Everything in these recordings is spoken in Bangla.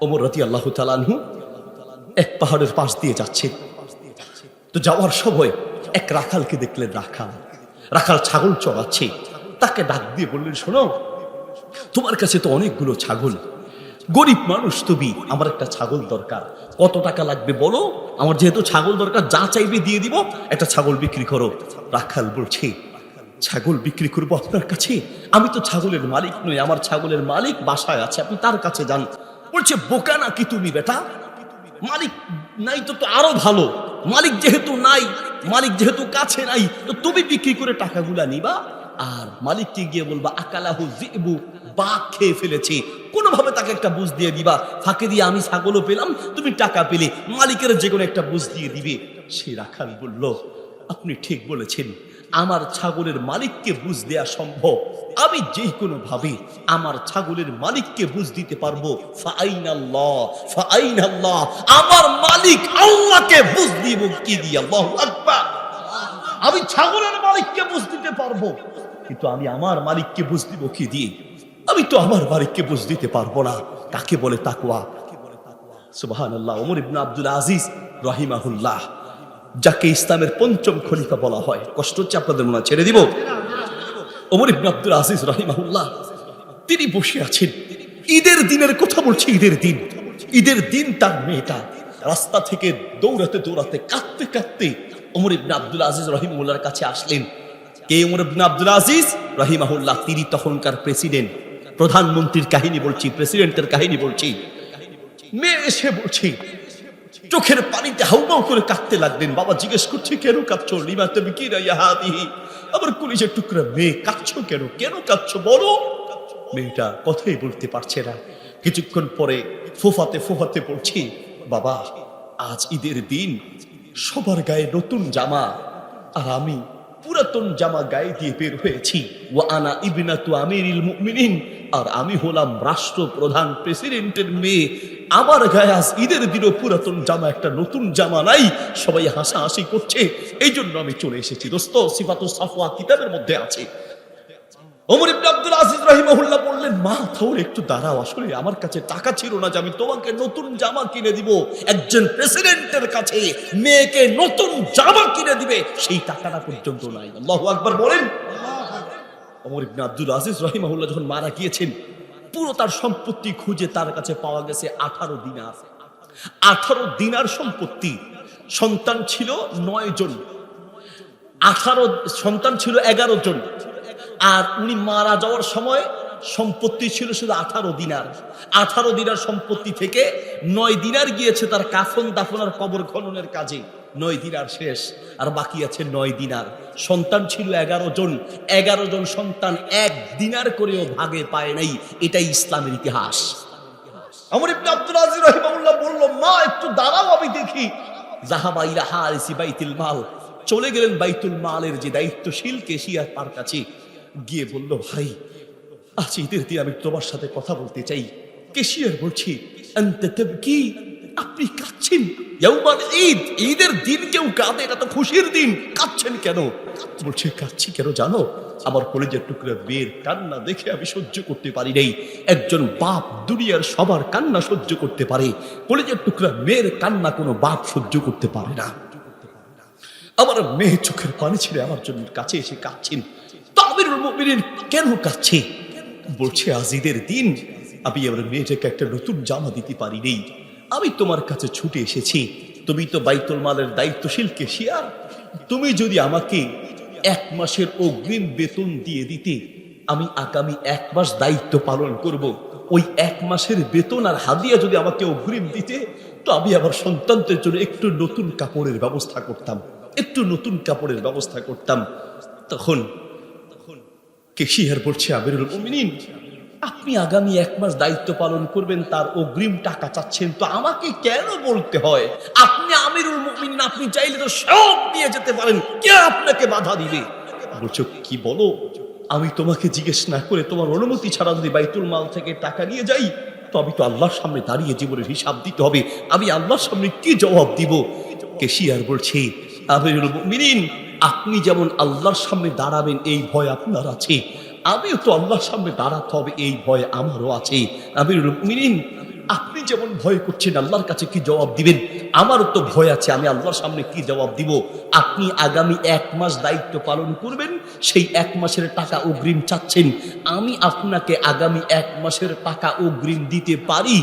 ওমর রতি আল্লাহ তালানহু এক পাহাড়ের পাশ দিয়ে যাচ্ছে। তো যাওয়ার সময় এক রাখালকে দেখলেন রাখাল। রাখাল ছাগল চড়াচ্ছে। তাকে ডাক দিয়ে বললেন, শোনো, তোমার কাছে তো অনেকগুলো ছাগল। গরিব মানুষ তুমি, আমার একটা ছাগল দরকার। কত টাকা লাগবে বলো? আমার যেহেতু ছাগল দরকার, যা চাইবে দিয়ে দিব। একটা ছাগল বিক্রি করো। রাখাল বলছে, ছাগল বিক্রি করব আপনার কাছে? আমি তো ছাগলের মালিক নই, আমার ছাগলের মালিক বাসায় আছে, আপনি তার কাছে যান। বলছে, বোকা নাকি তুমি বেটা? মালিক নাই তো তো আরও ভালো। মালিক যেহেতু নাই, মালিক যেহেতু কাছে নাই, তো তুমি বিক্রি করে টাকাগুলা নিবা। আর মালিককে গিয়ে বলবা, আকালাহু জিবু, বাঘ খেয়ে ফেলেছে। কোনোভাবে তাকে একটা বুঝ দিয়ে দিবা। ফাঁকে দিয়ে আমি ছাগলও পেলাম, তুমি টাকা পেলে। মালিকের যে কোনো একটা বুঝ দিয়ে দিবে। সে রাখাল বলল, আপনি ঠিক বলেছেন। আমার ছাগলের মালিককে বুঝ দেয়া সম্ভব। আমি যে কোনো ভাবে আমার ছাগলের মালিককে বুঝ দিতে পারব। আমার মালিক আল্লাহকে বুঝ দিব কি আমি ছাগলের মালিককে বুঝ দিতে পারব। কিন্তু আমি আমার মালিককে বুঝ দিব কি দিয়ে? আমি তো আমার মালিককে বুঝ দিতে পারব না। কাকে বলে তাকুয়া সুবাহান আল্লাহ ওমর ইবনা আব্দুল আজিজ রহিমাহুল্লাহ। যাকে ইসলামের পঞ্চম খলিফা বলা হয়। কষ্ট হচ্ছে আপনাদের মনে ছেড়ে দিব? ওমর ইবনা আব্দুল আজিজ রহিমাহুল্লাহ, তিনি বসে আছেন। ঈদের দিনের কথা বলছি, ঈদের দিন। ঈদের দিন তার মেয়েটা রাস্তা থেকে দৌড়াতে দৌড়াতে কাঁদতে কাঁদতে ওমর ইবনা আব্দুল আজিজ রহিমুল্লাহর কাছে আসলেন। কে ওমর ইবনা আব্দুল আজিজ? রহিমাহুল্লাহ, তিনি তখনকার প্রেসিডেন্ট। প্রধানমন্ত্রীর কাহিনী বলছি, প্রেসিডেন্টের কাহিনী বলছি। মেয়ে এসে বলছি চোখের পানিতে হাউমাউ করে কাঁদতে লাগলেন। বাবা জিজ্ঞেস করছে, কেন কাঁদছো? লিমা তুমি কি না ইহাদিহি আবার কলিজের টুকরা মেয়ে, কাঁদছো কেন? কেন কাঁদছো? বলো। মেয়েটা কথাই বলতে পারছে না। কিছুক্ষণ পরে ফোফাতে ফোফাতে পড়ছি বাবা, আজ ঈদের দিন সবার গায়ে নতুন জামা আর আমি পুরাতন জামা গায়ে দিয়ে বের হয়েছি। ও আনা ইবিনাতু আমিরিল মুমিনিন আর আমি হলাম রাষ্ট্রপ্রধান প্রেসিডেন্টের মেয়ে। আমার গায়ে আজ ঈদের দিনও পুরাতন জামা, একটা নতুন জামা নাই। সবাই হাসাহাসি করছে। এই জন্য আমি চলে এসেছি। দোস্ত, সিফাতু সাফওয়া কিতাবের মধ্যে আছে। আব্দুল আজিজ রাহিমাহুল্লাহ মা একটু দাঁড়াও। আমার কাছে টাকা ছিল না তোমাকে নতুন জামা কিনে দিব। একজন প্রেসিডেন্টের কাছে মেয়েকে নতুন জামা কিনে দিবে। সেই টাকাটা নাই। বলেন। যখন মারা গিয়েছেন পুরো তার সম্পত্তি খুঁজে তার কাছে পাওয়া গেছে আঠারো দিনার আঠারো দিনার সম্পত্তি, সন্তান ছিল নয় জন। আঠারো, সন্তান ছিল এগারো জন। আর উনি মারা যাওয়ার সময় সম্পত্তি ছিল শুধু আঠারো দিনার। আঠারো দিনার সম্পত্তি থেকে নয় দিনার গিয়েছে তার কাফন দাফন আর কবর খননের কাজে। নয় দিনার শেষ, আর বাকি আছে নয় দিনার সন্তান ছিল এগারো জন এগারো জন সন্তান এক দিনার করেও ভাগে পায় নাই, এটাই ইসলামের ইতিহাস। আমার ইবনে আব্দুল আজিজ রাহিমাহুল্লাহ বলল, মা, একটু দাঁড়াও, আমি দেখি। বাইতুল মাল, চলে গেলেন বাইতুল মালের যে দায়িত্বশীল কেশিয়ার তার কাছে। গিয়ে বলল, ভাই, আজ ঈদের দিন আমি তোমার সাথে কথা বলতে চাই। কেশিয়ার বলছি? কি আপনি কাঁদছেন? ইয়াউমাল ঈদ, ঈদের দিন কেউ কাঁদে, এটা তো খুশির দিন। কাঁদছেন কেন? বলছে, কাঁদছি কেন জানো? আমার কলেজের টুকরা মেয়ের কান্না দেখে আমি সহ্য করতে পারি নাই। একজন বাপ দুনিয়ার সবার কান্না সহ্য করতে পারে। কলেজের টুকরা মেয়ের কান্না কোনো বাপ সহ্য করতে পারে না। আমার মেয়ে চোখের পানি ছেড়ে আমার জন্য কাছে এসে কাঁদছেন। তামিরুল মুমিনিন কেন কাঁদছে? বলছে, আজ ঈদের দিন আমি আমার মেয়েটাকে একটা নতুন জামা দিতে পারি নেই। আমি তোমার কাছে ছুটে এসেছি। তুমি তো বাইতুল মালের দায়িত্বশীল কেশিয়ার তুমি যদি আমাকে এক মাসের অগ্রিম বেতন দিয়ে দিতে, আমি আগামী এক মাস দায়িত্ব পালন করব। ওই এক মাসের বেতন আর হাদিয়া যদি আমাকে অগ্রিম দিতে, তো আমি আমার সন্তানদের জন্য একটু নতুন কাপড়ের ব্যবস্থা করতাম। একটু নতুন কাপড়ের ব্যবস্থা করতাম। তখন তখন কেশিয়ার বলছে, আমিরুল মুমিনিন আপনি আগামী এক মাস দায়িত্ব পালন করবেন, তার অগ্রিম টাকা চাচ্ছেন, তো আমাকে কেন বলতে হয়? আপনি আমিরুল মুমিনিন আপনি চাইলে তো সব নিয়ে যেতে পারেন, কে আপনাকে বাধা দিবে? বলছো, কি বলো? আমি তোমাকে জিজ্ঞেস না করে তোমার অনুমতি ছাড়া যদি বাইতুল মাল থেকে টাকা নিয়ে যাই, তো আমি তো আল্লাহর সামনে দাঁড়িয়ে জীবনের হিসাব দিতে হবে। আমি আল্লাহর সামনে কি জবাব দিব? কেশিয়ার বলছে, আমিরুল মুমিনিন, আপনি যেমন আল্লাহর সামনে দাঁড়াবেন, এই ভয় আপনার আছে। আমিও তো আল্লাহর সামনে দাঁড়াতে হবে, এই ভয় আমারও আছে। মুমিনিন, আপনি যেমন ভয় করছেন, আল্লাহর কাছে কি জবাব দিবেন? আমারও তো ভয় আছে, আমি আল্লাহর সামনে কি জবাব দিব? আপনি আগামী এক মাস দায়িত্ব পালন করবেন, সেই এক মাসের টাকা অগ্রিম চাচ্ছেন। আমি আপনাকে আগামী এক মাসের টাকা অগ্রিম দিতে পারি,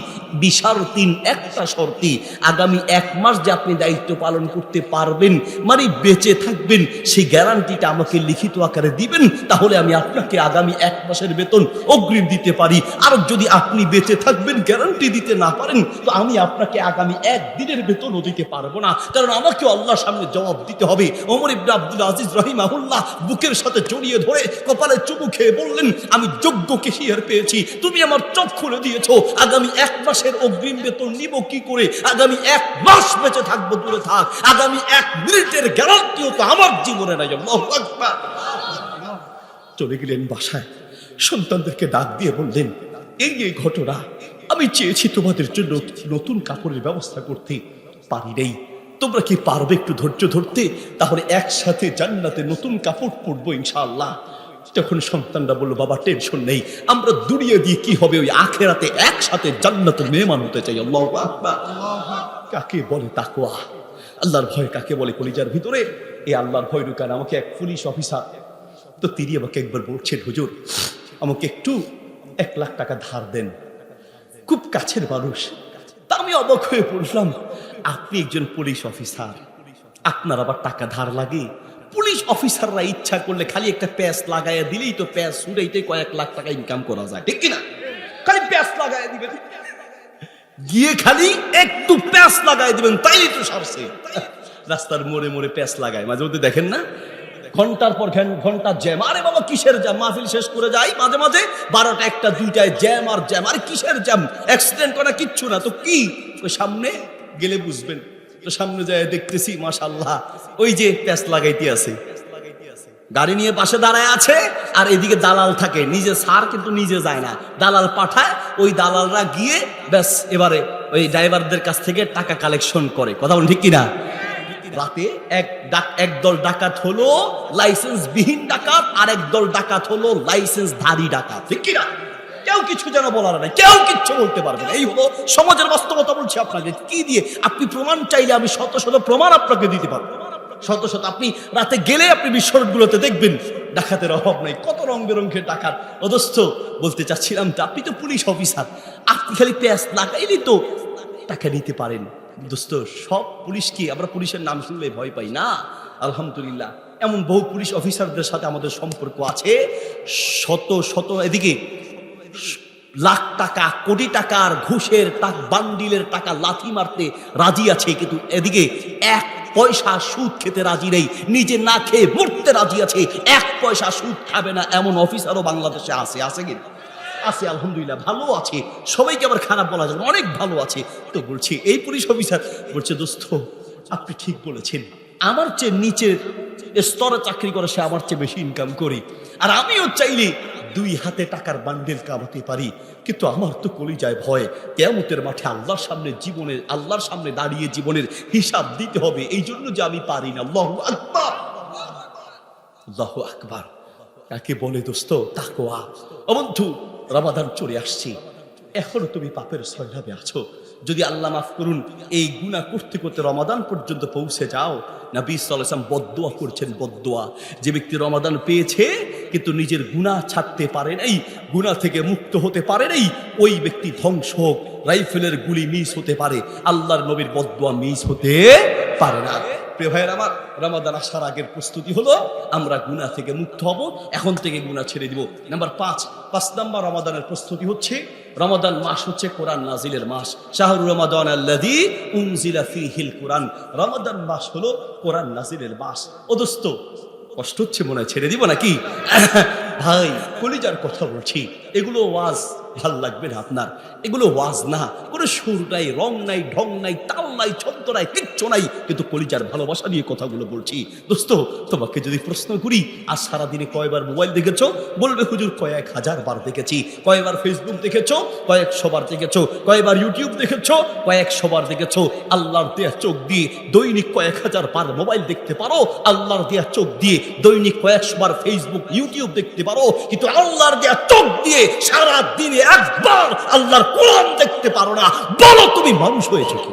বিশাল তিন একটা শর্তি। আগামী এক মাস যে আপনি দায়িত্ব পালন করতে পারবেন মানে বেঁচে থাকবেন, সেই গ্যারান্টিটা আমাকে লিখিত আকারে দিবেন, তাহলে আমি আপনাকে আগামী এক মাসের বেতন অগ্রিম দিতে পারি। আর যদি আপনি বেঁচে থাকবেন, গ্যারান্টি দিতে না পারেন, তো আমি আপনাকে আগামী এক দিনের বেতনও দিতে পারব না। কারণ আমাকে আল্লাহর সামনে জবাব দিতে হবে। ওমর ইবনে আব্দুল আজিজ রহিমাহুল্লাহ বুকের সাথে জড়িয়ে ধরে কপালে চুমু খেয়ে বললেন, আমি যোগ্য কেশিয়ার পেয়েছি। তুমি আমার চোখ খুলে দিয়েছ। আগামী এক মাসের অগ্রিম বেতন নিব কি করে? আগামী এক মাস বেঁচে থাকব, দূরে থাক। আগামী এক মিনিটের গ্যারান্টিও তো আমার জীবনে নাই। চলে গেলেন বাসায়। সন্তানদেরকে ডাক দিয়ে বললেন, এই এই ঘটনা আমি চেয়েছি তোমাদের জন্য নতুন কাপড়ের ব্যবস্থা করতে। পারি নেই। তোমরা কি পারবে একটু ধৈর্য ধরতে? তাহলে একসাথে জান্নাতে নতুন কাপড় পরবো ইনশাআল্লাহ। তখন সন্তানরা বলল, বাবা টেনশন নেই। আমরা দুনিয়া দিয়ে কি হবে? ওই আখেরাতে একসাথে জান্নাতে মেহমান হতে চাই। আল্লাহ কাকে বলে তাকোয়া আল্লাহর ভয় কাকে বলে কলিজার ভিতরে? এই আল্লাহর ভয় ঢুকান আমাকে এক পুলিশ অফিসার। তো তিনি আমাকে একবার বলছেন, হুজুর, আমাকে একটু এক লাখ টাকা ধার দেন। খুব কাছের মানুষ। আমি অবাক হয়ে পড়লাম। আপনি একজন পুলিশ অফিসার। আপনার আবার টাকা ধার লাগে। পুলিশ অফিসাররা ইচ্ছা করলে খালি একটা প্যাস লাগাইয়া দিলেই তো প্যাস সুরাইতে কয়েক লাখ টাকা ইনকাম করা যায়, ঠিক কিনা? খালি প্যাস লাগাইয়া দিবেন। গিয়ে খালি একটু প্যাস লাগাই দিবেন তাইলে তো সারছে। রাস্তার মোড়ে মোড়ে প্যাস লাগায়, মাঝে মধ্যে দেখেন না? ঘণ্টার পর ঘেন- ঘণ্টা জ্যাম। আরে বাবা, কিসের জ্যাম? মাহফিল শেষ করে যাই মাঝে মাঝে। বারোটা একটা, দুইটায় জ্যাম আর জ্যাম। আরে কিসের জ্যাম? অ্যাক্সিডেন্ট করা কিচ্ছু না। তো কি? সামনে গেলে বুঝবেন। তো সামনে যায় দেখতেছি মাশাল্লাহ ওই যে প্যাস লাগাইতে আছে। গাড়ি নিয়ে পাশে দাঁড়ায় আছে আর এদিকে দালাল থাকে। নিজে সার কিন্তু নিজে যায় না। দালাল পাঠায়, ওই দালালরা গিয়ে ব্যাস এবারে ওই ড্রাইভারদের কাছ থেকে টাকা কালেকশন করে। কথা বলেন ঠিক কিনা? রাতে এক ডাক, এক দল ডাকাত হলো লাইসেন্স বিহীন ডাকাত, আর এক দল ডাকাত হলো লাইসেন্স ধারী ডাকাত। ঠিক কিনা? কেউ কিছু যেন বলার নাই, কেউ কিচ্ছু বলতে পারবে না। এই হলো সমাজের বাস্তবতা বলছি আপনাকে। কি দিয়ে? আপনি প্রমাণ চাইলে আমি শত শত প্রমাণ আপনাকে দিতে পারব। শত শত, আপনি রাতে গেলে আপনি বিস্ফোরণগুলোতে দেখবেন, ডাকাতের অভাব নাই। কত রং বেরঙের ডাকাত। অদস্থ বলতে চাচ্ছিলাম তো, আপনি তো পুলিশ অফিসার। আপনি খালি প্যাস লাগাইলে তো টাকা নিতে পারেন। দোস্ত, সব পুলিশ কি আমরা পুলিশের নাম শুনলে ভয় পাই না? আলহামদুলিল্লাহ। এমন বহু পুলিশ অফিসারদের সাথে আমাদের সম্পর্ক আছে। শত শত, এদিকে লাখ টাকা, কোটি টাকার ঘুষের টাক বান্ডিলের টাকা লাথি মারতে রাজি আছে, কিন্তু এদিকে এক পয়সা সুদ খেতে রাজি নেই। নিজে না খেয়ে মরতে রাজি আছে। এক পয়সা সুদ খাবে না এমন অফিসারও বাংলাদেশে আছে আছে কিন্তু আছে, আলহামদুলিল্লাহ, ভালো আছে। সবাইকে আবার খারাপ বলা যাবে অনেক ভালো আছে। তো বলছি, এই পুলিশ অফিসার, বলছে, দোস্ত, আপনি ঠিক বলেছেন। আমার চেয়ে নিচের স্তরে চাকরি করে সে আমার চেয়ে বেশি ইনকাম করি। আর আমিও চাইলে দুই হাতে টাকার বান্ডেল কামাতে পারি। কিন্তু আমার তো কলি যায় ভয়। কেয়ামতের মাঠে আল্লাহর সামনে জীবনের আল্লাহর সামনে দাঁড়িয়ে জীবনের হিসাব দিতে হবে। এই জন্য যে আমি পারি না। আল্লাহু আকবার। আল্লাহ আকবার। কাকে বলে, দোস্ত? তাকোয়া অবন্ধু রমাদান চলে আসছি। এখনও তুমি পাপের সৈরাবে আছো। যদি আল্লাহ মাফ করুন, এই গুনাহ করতে করতে রমাদান পর্যন্ত পৌঁছে যাও। নবী সাল্লাম বদুয়া করছেন বদুয়া যে ব্যক্তি রমাদান পেয়েছে, কিন্তু নিজের গুনাহ ছাড়তে পারে নাই, গুনাহ থেকে মুক্ত হতে পারে নাই, ওই ব্যক্তি ধ্বংস হোক। রাইফেলের গুলি মিস হতে পারে, আল্লাহর নবীর বদুয়া মিস হতে পারে না। প্রিয় ভাইয়ের আমার, রমাদান আসার আগের প্রস্তুতি হলো, আমরা গুনাহ থেকে মুক্ত হব, এখন থেকে গুনাহ ছেড়ে দিব। নাম্বার পাঁচ পাঁচ নাম্বার রমাদানের প্রস্তুতি হচ্ছে, রমাদান মাস হচ্ছে কোরআন নাজিলের মাস। শাহরু রমাদান আল্লাদি উনজিলা ফিহিল কোরআন। রমাদান মাস হলো কোরআন নাজিলের মাস। ও দোস্ত, কষ্ট হচ্ছে মনে হয় ছেড়ে দিব নাকি? ভাই, কলিজার কথা বলছি, এগুলো ওয়াজ ভালো লাগবে না আপনার? এগুলো ওয়াজ না, কোনো সুর নাই, রং নাই, ঢং নাই তাল নাই ছন্দ নাই, কিচ্ছু নাই। কিন্তু কলিজার ভালোবাসা নিয়ে কথাগুলো বলছি। দোস্ত, তোমাকে যদি প্রশ্ন করি আর সারাদিনে কয়বার মোবাইল দেখেছ? বলবে হুজুর, কয়েক হাজার বার দেখেছি। কয়বার ফেসবুক দেখেছ? কয়েকশো বার দেখেছ। কয়বার ইউটিউব দেখেছ? কয়েকশো বার দেখেছ। আল্লাহর দেয়া চোখ দিয়ে দৈনিক কয়েক হাজার বার মোবাইল দেখতে পারো। আল্লাহর দেয়া চোখ দিয়ে দৈনিক কয়েকশো বার ফেসবুক, ইউটিউব দেখতে পারো। কিন্তু আল্লাহর দেয়া চোখ দিয়ে সারা দিনে একবার আল্লাহর কোরআন দেখতে পারো না। বলো তুমি মানুষ হয়েছো কি